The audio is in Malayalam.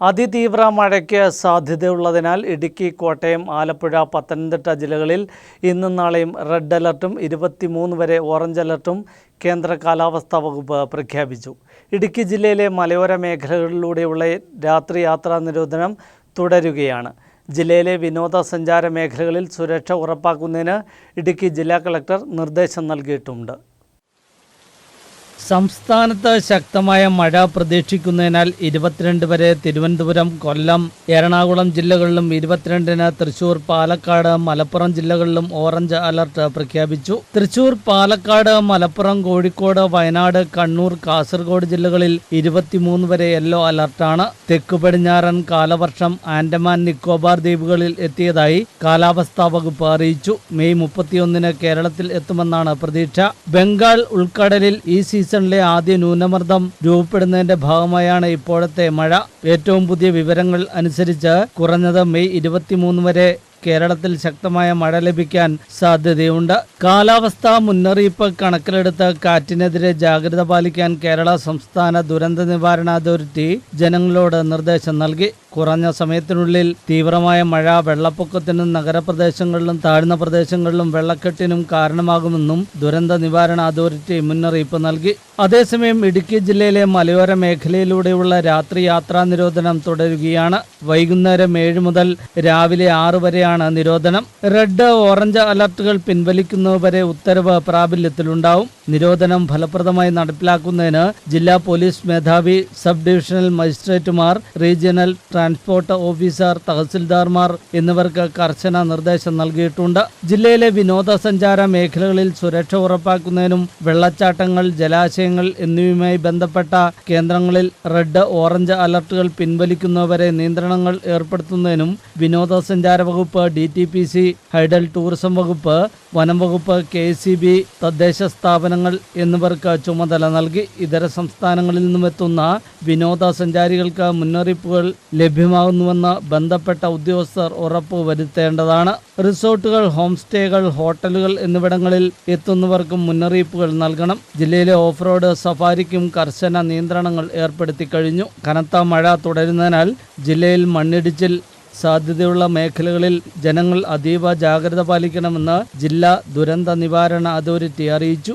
അതിതീവ്ര മഴയ്ക്ക് സാധ്യതയുള്ളതിനാൽ ഇടുക്കി കോട്ടയം ആലപ്പുഴ പത്തനംതിട്ട ജില്ലകളിൽ ഇന്നും നാളെയും റെഡ് അലർട്ടും ഇരുപത്തിമൂന്ന് വരെ ഓറഞ്ച് അലർട്ടും കേന്ദ്ര കാലാവസ്ഥാ വകുപ്പ് പ്രഖ്യാപിച്ചു. ഇടുക്കി ജില്ലയിലെ മലയോര മേഖലകളിലൂടെയുള്ള രാത്രി യാത്രാ നിരോധനം തുടരുകയാണ്. ജില്ലയിലെ വിനോദസഞ്ചാര മേഖലകളിൽ സുരക്ഷ ഉറപ്പാക്കുന്നതിന് ഇടുക്കി ജില്ലാ കളക്ടർ നിർദ്ദേശം നൽകിയിട്ടുണ്ട്. സംസ്ഥാനത്ത് ശക്തമായ മഴ പ്രതീക്ഷിക്കുന്നതിനാൽ ഇരുപത്തിരണ്ട് വരെ തിരുവനന്തപുരം കൊല്ലം എറണാകുളം ജില്ലകളിലും ഇരുപത്തിരണ്ടിന് തൃശൂർ പാലക്കാട് മലപ്പുറം ജില്ലകളിലും ഓറഞ്ച് അലർട്ട് പ്രഖ്യാപിച്ചു. തൃശൂർ പാലക്കാട് മലപ്പുറം കോഴിക്കോട് വയനാട് കണ്ണൂർ കാസർഗോഡ് ജില്ലകളിൽ ഇരുപത്തിമൂന്ന് വരെ യെല്ലോ അലർട്ടാണ്. തെക്കു പടിഞ്ഞാറൻ കാലവർഷം ആൻഡമാൻ നിക്കോബാർ ദ്വീപുകളിൽ എത്തിയതായി കാലാവസ്ഥാ വകുപ്പ് അറിയിച്ചു. മെയ് മുപ്പത്തിയൊന്നിന് കേരളത്തിൽ എത്തുമെന്നാണ് പ്രതീക്ഷ. ബംഗാൾ ഉൾക്കടലിൽ ഈ സീസണിലെ ആദ്യ ന്യൂനമർദ്ദം രൂപപ്പെടുന്നതിന്റെ ഭാഗമായാണ് ഇപ്പോഴത്തെ മഴ. ഏറ്റവും പുതിയ വിവരങ്ങൾ അനുസരിച്ച് കുറഞ്ഞത് മെയ് ഇരുപത്തിമൂന്ന് വരെ കേരളത്തിൽ ശക്തമായ മഴ ലഭിക്കാൻ സാധ്യതയുണ്ട്. കാലാവസ്ഥാ മുന്നറിയിപ്പ് കണക്കിലെടുത്ത് കാറ്റിനെതിരെ ജാഗ്രത പാലിക്കാൻ കേരള സംസ്ഥാന ദുരന്ത നിവാരണ അതോറിറ്റി ജനങ്ങളോട് നിർദ്ദേശം നൽകി. കുറഞ്ഞ സമയത്തിനുള്ളിൽ തീവ്രമായ മഴ വെള്ളപ്പൊക്കത്തിനും നഗരപ്രദേശങ്ങളിലും താഴ്ന്ന പ്രദേശങ്ങളിലും വെള്ളക്കെട്ടിനും കാരണമാകുമെന്നും ദുരന്ത നിവാരണ അതോറിറ്റി മുന്നറിയിപ്പ് നൽകി. അതേസമയം ഇടുക്കി ജില്ലയിലെ മലയോര മേഖലയിലൂടെയുള്ള രാത്രി യാത്രാ നിരോധനം തുടരുകയാണ്. വൈകുന്നേരം ഏഴ് മുതൽ രാവിലെ ആറ് വരെയാണ് നിരോധനം. റെഡ് ഓറഞ്ച് അലർട്ടുകൾ പിൻവലിക്കുന്നതുവരെ ഉത്തരവ് പ്രാബല്യത്തിലുണ്ടാവും. നിരോധനം ഫലപ്രദമായി നടപ്പിലാക്കുന്നതിന് ജില്ലാ പോലീസ് മേധാവി സബ് ഡിവിഷണൽ മജിസ്ട്രേറ്റുമാർ റീജിയണൽ ട്രാൻസ്പോർട്ട് ഓഫീസർ തഹസിൽദാർമാർ എന്നിവർക്ക് കർശന നിർദ്ദേശം നൽകിയിട്ടുണ്ട്. ജില്ലയിലെ വിനോദസഞ്ചാര മേഖലകളിൽ സുരക്ഷ ഉറപ്പാക്കുന്നതിനും വെള്ളച്ചാട്ടങ്ങൾ ജലാശയങ്ങൾ എന്നിവയുമായി ബന്ധപ്പെട്ട കേന്ദ്രങ്ങളിൽ റെഡ് ഓറഞ്ച് അലർട്ടുകൾ പിൻവലിക്കുന്നവരെ നിയന്ത്രണങ്ങൾ ഏർപ്പെടുത്തുന്നതിനും വിനോദസഞ്ചാര വകുപ്പ് D T P C hydel tourism വകുപ്പ് വനം വകുപ്പ് കെ സി ബി തദ്ദേശ സ്ഥാപനങ്ങൾ എന്നിവർക്ക് ചുമതല നൽകി ഇതര സംസ്ഥാനങ്ങളിൽ നിന്നും എത്തുന്ന വിനോദസഞ്ചാരികൾക്ക് മുന്നറിയിപ്പുകൾ ലഭ്യമാകുന്നുവെന്ന് ബന്ധപ്പെട്ട ഉദ്യോഗസ്ഥർ ഉറപ്പ് വരുത്തേണ്ടതാണ്. റിസോർട്ടുകൾ ഹോം സ്റ്റേകൾ ഹോട്ടലുകൾ എന്നിവിടങ്ങളിൽ എത്തുന്നവർക്കും മുന്നറിയിപ്പുകൾ നൽകണം. ജില്ലയിലെ ഓഫ് റോഡ് സഫാരിക്കും കർശന നിയന്ത്രണങ്ങൾ ഏർപ്പെടുത്തി കഴിഞ്ഞു. കനത്ത മഴ തുടരുന്നതിനാൽ ജില്ലയിൽ മണ്ണിടിച്ചിൽ സാധ്യതയുള്ള മേഖലകളിൽ ജനങ്ങൾ അതീവ ജാഗ്രത പാലിക്കണമെന്ന് ജില്ലാ ദുരന്ത നിവാരണ അതോറിറ്റി അറിയിച്ചു.